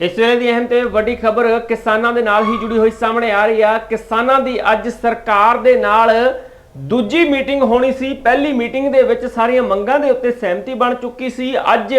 ਇਸ ਵੇਲੇ ਦੀ ਅਹਿਮ ਤੇ ਵੱਡੀ ਖਬਰ ਕਿਸਾਨਾਂ ਦੇ ਨਾਲ ਹੀ ਜੁੜੀ ਹੋਈ ਸਾਹਮਣੇ ਆ ਰਹੀ ਆ। ਕਿਸਾਨਾਂ ਦੀ ਅੱਜ ਸਰਕਾਰ ਦੇ ਨਾਲ ਦੂਜੀ ਮੀਟਿੰਗ ਹੋਣੀ ਸੀ। ਪਹਿਲੀ ਮੀਟਿੰਗ ਦੇ ਵਿੱਚ ਸਾਰੀਆਂ ਮੰਗਾਂ ਦੇ ਉੱਤੇ ਸਹਿਮਤੀ ਬਣ ਚੁੱਕੀ ਸੀ। ਅੱਜ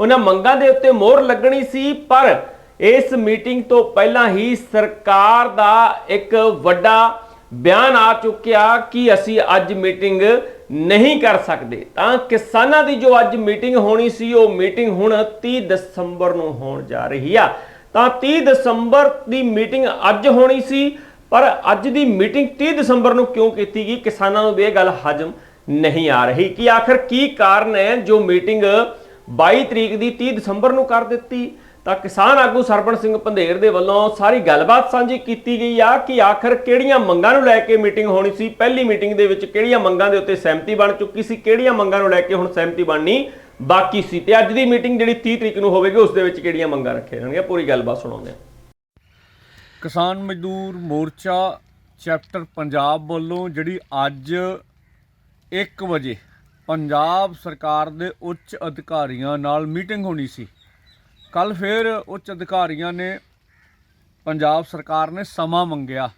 ਉਹਨਾਂ ਮੰਗਾਂ ਦੇ ਉੱਤੇ ਮੋਹਰ ਲੱਗਣੀ ਸੀ, ਪਰ ਇਸ ਮੀਟਿੰਗ ਤੋਂ ਪਹਿਲਾਂ ਹੀ ਸਰਕਾਰ ਦਾ ਇੱਕ ਵੱਡਾ ਬਿਆਨ ਆ ਚੁੱਕਿਆ ਕਿ ਅਸੀਂ ਅੱਜ ਮੀਟਿੰਗ ਨਹੀਂ ਕਰ ਸਕਦੇ। ਤਾਂ ਕਿਸਾਨਾਂ ਦੀ ਜੋ ਅੱਜ ਮੀਟਿੰਗ ਹੋਣੀ ਸੀ, ਉਹ ਮੀਟਿੰਗ ਹੁਣ 30 ਦਸੰਬਰ ਨੂੰ ਹੋਣ ਜਾ ਰਹੀ ਆ। ਤਾਂ 30 ਦਸੰਬਰ ਦੀ ਮੀਟਿੰਗ ਅੱਜ ਹੋਣੀ ਸੀ, ਪਰ ਅੱਜ ਦੀ ਮੀਟਿੰਗ 30 ਦਸੰਬਰ ਨੂੰ ਕਿਉਂ ਕੀਤੀ ਗਈ? ਕਿਸਾਨਾਂ ਨੂੰ ਵੀ ਇਹ ਗੱਲ ਹਜਮ ਨਹੀਂ ਆ ਰਹੀ। ਕਿ ਆਖਰ ਕੀ ਕਾਰਨ ਹੈ ਜੋ ਮੀਟਿੰਗ 22 ਤਰੀਕ ਦੀ 30 ਦਸੰਬਰ ਨੂੰ ਕਰ ਦਿੱਤੀ? ਤਾਂ ਕਿਸਾਨ ਆਗੂ ਸਰਪਣ ਸਿੰਘ ਪੰਧੇਰ ਦੇ ਵੱਲੋਂ ਸਾਰੀ ਗੱਲਬਾਤ ਸਾਂਝੀ ਕੀਤੀ ਗਈ ਆ ਕਿ ਆਖਰ ਕਿਹੜੀਆਂ ਮੰਗਾਂ ਨੂੰ ਲੈ ਕੇ ਮੀਟਿੰਗ ਹੋਣੀ ਸੀ? ਪਹਿਲੀ ਮੀਟਿੰਗ ਦੇ ਵਿੱਚ ਕਿਹੜੀਆਂ ਮੰਗਾਂ ਦੇ ਉੱਤੇ ਸਹਿਮਤੀ ਬਣ ਚੁੱਕੀ ਸੀ? ਕਿਹੜੀਆਂ ਮੰਗਾਂ ਨੂੰ ਲੈ ਕੇ ਹੁਣ ਸਹਿਮਤੀ ਬਣਨੀ ਬਾਕੀ ਸੀ? ਤੇ ਅੱਜ ਦੀ ਮੀਟਿੰਗ ਜਿਹੜੀ 30 ਤਰੀਕ ਨੂੰ ਹੋਵੇਗੀ, ਉਸ ਦੇ ਵਿੱਚ ਕਿਹੜੀਆਂ ਮੰਗਾਂ ਰੱਖੀਆਂ ਜਾਣਗੀਆਂ? ਪੂਰੀ ਗੱਲਬਾਤ ਸੁਣਾਉਂਦੇ ਹਾਂ। ਕਿਸਾਨ ਮਜ਼ਦੂਰ ਮੋਰਚਾ ਚੈਪਟਰ ਪੰਜਾਬ ਵੱਲੋਂ ਜਿਹੜੀ ਅੱਜ 1 ਵਜੇ ਪੰਜਾਬ ਸਰਕਾਰ ਦੇ ਉੱਚ ਅਧਿਕਾਰੀਆਂ ਨਾਲ ਮੀਟਿੰਗ ਹੋਣੀ ਸੀ ਕੱਲ ਫਿਰ ਉੱਚ ਅਧਿਕਾਰੀਆਂ ਨੇ ਪੰਜਾਬ ਸਰਕਾਰ ਨੇ ਸਮਾਂ ਮੰਗਿਆ।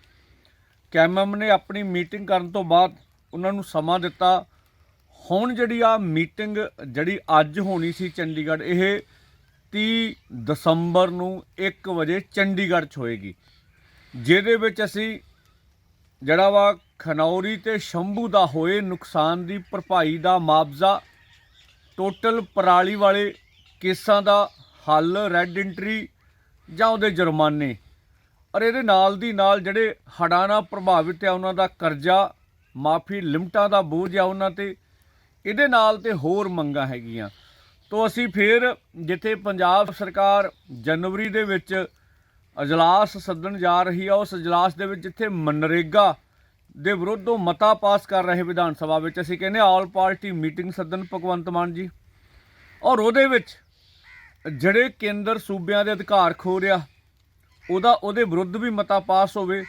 ਕੈਮਮ ਨੇ ਆਪਣੀ ਮੀਟਿੰਗ ਕਰਨ ਤੋਂ ਬਾਅਦ ਉਹਨਾਂ ਨੂੰ ਸਮਾਂ ਦਿੱਤਾ। ਹੁਣ ਜਿਹੜੀ ਆ ਮੀਟਿੰਗ ਜਿਹੜੀ ਅੱਜ ਹੋਣੀ ਸੀ ਚੰਡੀਗੜ੍ਹ, ਇਹ 30 ਦਸੰਬਰ ਨੂੰ 1 ਵਜੇ ਚੰਡੀਗੜ੍ਹ 'ਚ ਹੋਏਗੀ। ਜਿਹਦੇ ਵਿੱਚ ਅਸੀਂ ਜਿਹੜਾ ਵਾ ਖਨੌਰੀ ਤੇ ਸ਼ੰਭੂ ਦਾ ਹੋਏ ਨੁਕਸਾਨ ਦੀ ਭਰਪਾਈ ਦਾ ਮੁਆਵਜ਼ਾ ਟੋਟਲ ਪਰਾਲੀ ਵਾਲੇ ਕੇਸਾਂ ਦਾ ਹੱਲ ਰੈੱਡ ਐਂਟਰੀ ਜਾਂ ਉਹਦੇ ਜੁਰਮਾਨੇ। ਔਰ ਇਹਦੇ ਨਾਲ ਦੀ ਨਾਲ ਜਿਹੜੇ ਹੜ੍ਹਾਂ ਨਾਲ ਪ੍ਰਭਾਵਿਤ ਆ ਉਹਨਾਂ ਦਾ ਕਰਜ਼ਾ, ਮਾਫੀ, ਲਿਮਟਾਂ ਦਾ ਬੋਝ ਆ ਉਹਨਾਂ ਤੇ, ਇਹਦੇ ਨਾਲ ਤੇ ਹੋਰ ਮੰਗਾਂ ਹੈਗੀਆਂ। ਤੋਂ ਅਸੀਂ ਫਿਰ ਜਿੱਥੇ ਪੰਜਾਬ ਸਰਕਾਰ ਜਨਵਰੀ ਦੇ ਵਿੱਚ ਅਜਲਾਸ ਸੱਦਣ ਜਾ ਰਹੀ ਆ, ਉਸ ਅਜਲਾਸ ਦੇ ਵਿੱਚ ਜਿੱਥੇ ਮਨਰੇਗਾ ਦੇ ਵਿਰੁੱਧ ਉਹ ਮਤਾ ਪਾਸ ਕਰ ਰਹੇ ਵਿਧਾਨ ਸਭਾ ਵਿੱਚ, ਅਸੀਂ ਕਹਿੰਦੇ ਆਲ ਪਾਰਟੀ ਮੀਟਿੰਗ ਸੱਦਣ ਭਗਵੰਤ ਮਾਨ ਜੀ। ਔਰ ਉਹਦੇ ਵਿੱਚ ਜਿਹੜੇ ਕੇਂਦਰ ਸੂਬਿਆਂ ਦੇ ਅਧਿਕਾਰ ਖੋ ਰਿਹਾ, ਉਹਦਾ, ਉਹਦੇ ਵਿਰੁੱਧ ਵੀ ਮਤਾ ਪਾਸ ਹੋਵੇ,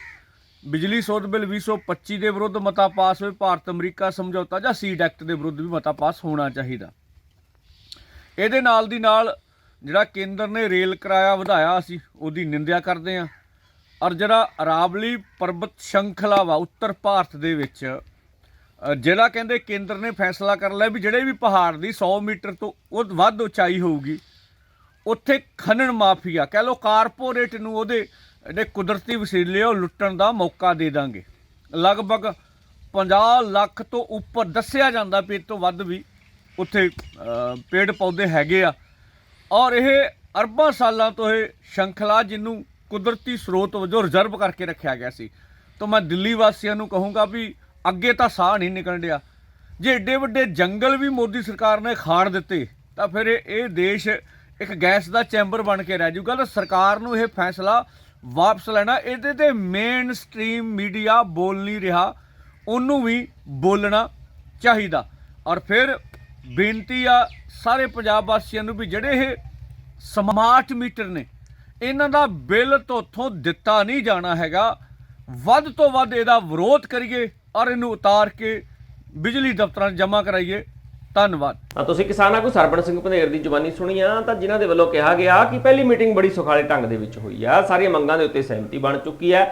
ਬਿਜਲੀ ਸੋਧ ਬਿੱਲ 2025 ਦੇ ਵਿਰੁੱਧ ਮਤਾ ਪਾਸ ਹੋਵੇ, ਭਾਰਤ ਅਮਰੀਕਾ ਸਮਝੌਤਾ ਜਾਂ ਸੀਡ ਐਕਟ ਦੇ ਵਿਰੁੱਧ ਵੀ ਮਤਾ ਪਾਸ ਹੋਣਾ ਚਾਹੀਦਾ। ਇਹਦੇ ਨਾਲ ਦੀ ਨਾਲ ਜਿਹੜਾ ਕੇਂਦਰ ਨੇ ਰੇਲ ਕਿਰਾਇਆ ਵਧਾਇਆ, ਅਸੀਂ ਉਹਦੀ ਨਿੰਦਿਆ ਕਰਦੇ ਆਂ ਔਰ ਜਿਹੜਾ ਅਰਾਵਲੀ ਪਰਬਤ ਸ਼ੰਖਲਾ ਵਾ, ਉੱਤਰ ਭਾਰਤ ਦੇ ਵਿੱਚ ਜਿਹੜਾ ਕਹਿੰਦੇ ਕੇਂਦਰ ਨੇ ਫੈਸਲਾ ਕਰ ਲਿਆ ਵੀ ਜਿਹੜੇ ਵੀ ਪਹਾੜ ਦੀ 100 ਮੀਟਰ ਤੋਂ ਉਹ ਵੱਧ ਉਚਾਈ ਹੋਊਗੀ ਉੱਥੇ ਖਨਨ ਮਾਫੀਆ, ਕਹਿ ਲੋ ਕਾਰਪੋਰੇਟ ਨੂੰ ਉਹਦੇ ਜਿਹੜੇ ਕੁਦਰਤੀ ਵਸੀਲੇ ਉਹ ਲੁੱਟਣ ਦਾ ਮੌਕਾ ਦੇ ਦਾਂਗੇ। ਲਗਭਗ 50 ਲੱਖ ਤੋਂ ਉੱਪਰ ਦੱਸਿਆ ਜਾਂਦਾ ਵੀ ਇਹ ਤੋਂ ਵੱਧ ਵੀ ਉੱਥੇ ਪੇੜ ਪੌਦੇ ਹੈਗੇ ਆ। ਔਰ ਇਹ ਅਰਬਾਂ ਸਾਲਾਂ ਤੋਂ ਇਹ ਸ਼ੰਖਲਾ ਜਿਹਨੂੰ ਕੁਦਰਤੀ ਸਰੋਤ ਵਜੋਂ ਰਿਜ਼ਰਵ ਕਰਕੇ ਰੱਖਿਆ ਗਿਆ ਸੀ। ਤਾਂ ਮੈਂ ਦਿੱਲੀ ਵਾਸੀਆਂ ਨੂੰ ਕਹੂੰਗਾ ਵੀ ਅੱਗੇ ਤਾਂ ਸਾਹ ਨਹੀਂ ਨਿਕਲਣ ਡਿਆ। ਜੇ ਏਡੇ ਵੱਡੇ ਜੰਗਲ ਵੀ ਮੋਦੀ ਸਰਕਾਰ ਨੇ ਖਾਣ ਦਿੱਤੇ, ਤਾਂ ਫਿਰ ਇਹ ਦੇਸ਼ ਇੱਕ ਗੈਸ ਦਾ ਚੈਂਬਰ ਬਣ ਕੇ ਰਹਿ ਜੂਗਾ ਤਾਂ ਸਰਕਾਰ ਨੂੰ ਇਹ ਫੈਸਲਾ ਵਾਪਸ ਲੈਣਾ। ਇਹਦੇ ਤੇ ਮੇਨ ਸਟ੍ਰੀਮ ਮੀਡੀਆ ਬੋਲ ਨਹੀਂ ਰਿਹਾ। ਉਹਨੂੰ ਵੀ ਬੋਲਣਾ ਚਾਹੀਦਾ। ਔਰ ਫਿਰ ਬੇਨਤੀ ਆ ਸਾਰੇ ਪੰਜਾਬ ਵਾਸੀਆਂ ਨੂੰ ਵੀ ਜਿਹੜੇ ਇਹ ਸਮਾਰਟ ਮੀਟਰ ਨੇ, ਇਹਨਾਂ ਦਾ ਬਿੱਲ ਤੋਥੋਂ ਦਿੱਤਾ ਨਹੀਂ ਜਾਣਾ ਹੈਗਾ। ਵੱਧ ਤੋਂ ਵੱਧ ਇਹਦਾ ਵਿਰੋਧ ਕਰੀਏ ਔਰ ਇਹਨੂੰ ਉਤਾਰ ਕੇ ਬਿਜਲੀ ਦਫ਼ਤਰਾਂ 'ਚ ਜਮ੍ਹਾਂ ਕਰਾਈਏ। ਧੰਨਵਾਦ। ਤਾਂ ਤੁਸੀਂ ਕਿਸਾਨ ਆਗੂ ਸਰਬਣ ਸਿੰਘ ਪੰਧੇਰ ਦੀ ਜ਼ੁਬਾਨੀ ਸੁਣੀ ਆ, ਤਾਂ ਜਿਨ੍ਹਾਂ ਦੇ ਵੱਲੋਂ ਕਿਹਾ ਗਿਆ ਕਿ ਪਹਿਲੀ ਮੀਟਿੰਗ ਬੜੀ ਸੁਖਾਲੇ ਢੰਗ ਦੇ ਵਿੱਚ ਹੋਈ ਆ। ਸਾਰੀਆਂ ਮੰਗਾਂ ਦੇ ਉੱਤੇ ਸਹਿਮਤੀ ਬਣ ਚੁੱਕੀ ਹੈ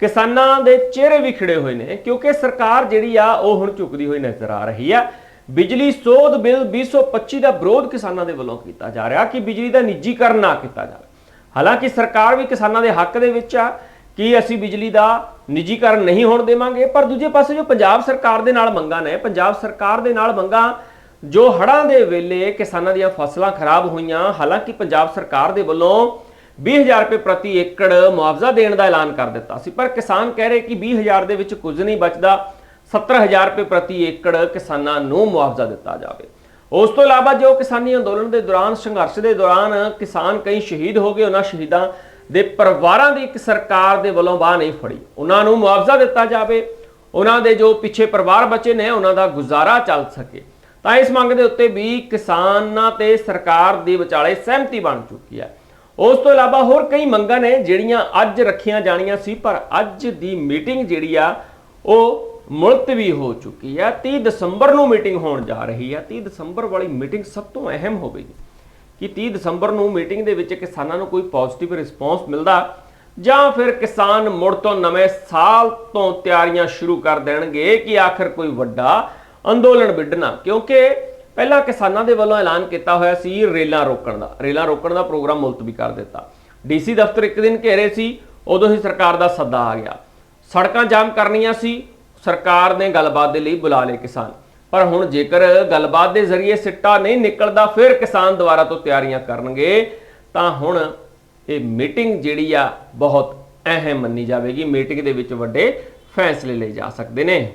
ਕਿਸਾਨਾਂ ਦੇ ਚਿਹਰੇ ਵੀ ਖਿੜੇ ਹੋਏ ਨੇ, ਕਿਉਂਕਿ ਸਰਕਾਰ ਜਿਹੜੀ ਆ, ਉਹ ਹੁਣ ਝੁਕਦੀ ਹੋਈ ਨਜ਼ਰ ਆ ਰਹੀ ਆ। ਬਿਜਲੀ ਸੋਧ ਬਿੱਲ 2025 ਦਾ ਵਿਰੋਧ ਕਿਸਾਨਾਂ ਦੇ ਵੱਲੋਂ ਕੀਤਾ ਜਾ ਰਿਹਾ ਕਿ ਬਿਜਲੀ ਦਾ ਨਿੱਜੀਕਰਨ ਨਾ ਕੀਤਾ ਜਾਵੇ। ਹਾਲਾਂਕਿ ਸਰਕਾਰ ਵੀ ਕਿਸਾਨਾਂ ਦੇ ਹੱਕ ਦੇ ਵਿੱਚ ਆ ਕਿ ਅਸੀਂ ਬਿਜਲੀ ਦਾ ਨਿੱਜੀਕਰਨ ਨਹੀਂ ਹੋਣ ਦੇਵਾਂਗੇ, ਪਰ ਦੂਜੇ ਪਾਸੇ ਜੋ ਪੰਜਾਬ ਸਰਕਾਰ ਦੇ ਨਾਲ ਮੰਗਾਂ ਨੇ, ਪੰਜਾਬ ਸਰਕਾਰ ਦੇ ਨਾਲ ਮੰਗਾਂ ਜੋ ਹੜ੍ਹਾਂ ਦੇ ਵੇਲੇ ਕਿਸਾਨਾਂ ਦੀਆਂ ਫਸਲਾਂ ਖਰਾਬ ਹੋਈਆਂ, ਹਾਲਾਂਕਿ ਪੰਜਾਬ ਸਰਕਾਰ ਦੇ ਵੱਲੋਂ 20000 ਰੁਪਏ ਪ੍ਰਤੀ ਏਕੜ ਮੁਆਵਜ਼ਾ ਦੇਣ ਦਾ ਐਲਾਨ ਕਰ ਦਿੱਤਾ ਸੀ। ਪਰ ਕਿਸਾਨ ਕਹਿ ਰਹੇ ਕਿ 20000 ਦੇ ਵਿੱਚ ਕੁਝ ਨਹੀਂ ਬਚਦਾ 70000 ਰੁਪਏ ਪ੍ਰਤੀ ਏਕੜ ਕਿਸਾਨਾਂ ਨੂੰ ਮੁਆਵਜ਼ਾ ਦਿੱਤਾ ਜਾਵੇ। ਉਸ ਤੋਂ ਇਲਾਵਾ ਜੋ ਕਿਸਾਨੀ ਅੰਦੋਲਨ ਦੇ ਦੌਰਾਨ, ਸੰਘਰਸ਼ ਦੇ ਦੌਰਾਨ ਕਿਸਾਨ ਕਈ ਸ਼ਹੀਦ ਹੋ ਗਏ, ਉਹਨਾਂ ਸ਼ਹੀਦਾਂ ਦੇ ਪਰਿਵਾਰਾਂ ਦੀ ਇੱਕ ਸਰਕਾਰ ਦੇ ਵੱਲੋਂ ਬਾਹ ਨਹੀਂ ਫੜੀ। ਉਹਨਾਂ ਨੂੰ ਮੁਆਵਜ਼ਾ ਦਿੱਤਾ ਜਾਵੇ, ਉਹਨਾਂ ਦੇ ਜੋ ਪਿੱਛੇ ਪਰਿਵਾਰ ਬਚੇ ਨੇ, ਉਹਨਾਂ ਦਾ ਗੁਜ਼ਾਰਾ ਚੱਲ ਸਕੇ। ਤਾਂ ਇਸ ਮੰਗ ਦੇ ਉੱਤੇ ਵੀ ਕਿਸਾਨਾਂ ਤੇ ਸਰਕਾਰ ਦੇ ਵਿਚਾਲੇ ਸਹਿਮਤੀ ਬਣ ਚੁੱਕੀ ਹੈ। ਉਸ ਤੋਂ ਇਲਾਵਾ ਹੋਰ ਕਈ ਮੰਗਾਂ ਨੇ ਜਿਹੜੀਆਂ ਅੱਜ ਰੱਖੀਆਂ ਜਾਣੀਆਂ ਸੀ, ਪਰ ਅੱਜ ਦੀ ਮੀਟਿੰਗ ਜਿਹੜੀ ਆ, ਉਹ ਮੁਲਤਵੀ ਹੋ ਚੁੱਕੀ ਹੈ। 30 ਦਸੰਬਰ ਨੂੰ ਮੀਟਿੰਗ ਹੋਣ ਜਾ ਰਹੀ ਹੈ। 30 ਦਸੰਬਰ ਵਾਲੀ ਮੀਟਿੰਗ ਸਭ ਤੋਂ ਅਹਿਮ ਹੋਵੇਗੀ। ਕਿ 30 ਦਸੰਬਰ ਨੂੰ ਮੀਟਿੰਗ ਦੇ ਵਿੱਚ ਕਿਸਾਨਾਂ ਨੂੰ ਕੋਈ ਪੋਜ਼ਿਟਿਵ ਰਿਸਪੌਂਸ ਮਿਲਦਾ, ਜਾਂ ਫਿਰ ਕਿਸਾਨ ਮੁੜ ਤੋਂ ਨਵੇਂ ਸਾਲ ਤੋਂ ਤਿਆਰੀਆਂ ਸ਼ੁਰੂ ਕਰ ਦੇਣਗੇ ਕਿ ਆਖਰ ਕੋਈ ਵੱਡਾ ਅੰਦੋਲਨ ਵਿੱਢਣਾ, ਕਿਉਂਕਿ ਪਹਿਲਾਂ ਕਿਸਾਨਾਂ ਦੇ ਵੱਲੋਂ ਐਲਾਨ ਕੀਤਾ ਹੋਇਆ ਸੀ ਰੇਲਾਂ ਰੋਕਣ ਦਾ। ਰੇਲਾਂ ਰੋਕਣ ਦਾ ਪ੍ਰੋਗਰਾਮ ਮੁਲਤਵੀ ਕਰ ਦਿੱਤਾ। ਡੀਸੀ ਦਫ਼ਤਰ ਇੱਕ ਦਿਨ ਘੇਰੇ ਸੀ, ਉਦੋਂ ਹੀ ਸਰਕਾਰ ਦਾ ਸੱਦਾ ਆ ਗਿਆ। ਸੜਕਾਂ ਜਾਮ ਕਰਨੀਆਂ ਸੀ, ਸਰਕਾਰ ਨੇ ਗੱਲਬਾਤ ਦੇ ਲਈ ਬੁਲਾ ਲਏ ਕਿਸਾਨ। ਪਰ ਹੁਣ ਜੇਕਰ ਗੱਲਬਾਤ ਦੇ ਜ਼ਰੀਏ ਸਿੱਟਾ ਨਹੀਂ ਨਿਕਲਦਾ, ਫਿਰ ਕਿਸਾਨ ਦੁਬਾਰਾ ਤੋਂ ਤਿਆਰੀਆਂ ਕਰਨਗੇ, ਤਾਂ ਹੁਣ ਇਹ ਮੀਟਿੰਗ ਜਿਹੜੀ ਆ, ਬਹੁਤ ਅਹਿਮ ਮੰਨੀ ਜਾਵੇਗੀ। ਮੀਟਿੰਗ ਦੇ ਵਿੱਚ ਵੱਡੇ ਫੈਸਲੇ ਲਏ ਜਾ ਸਕਦੇ ਨੇ।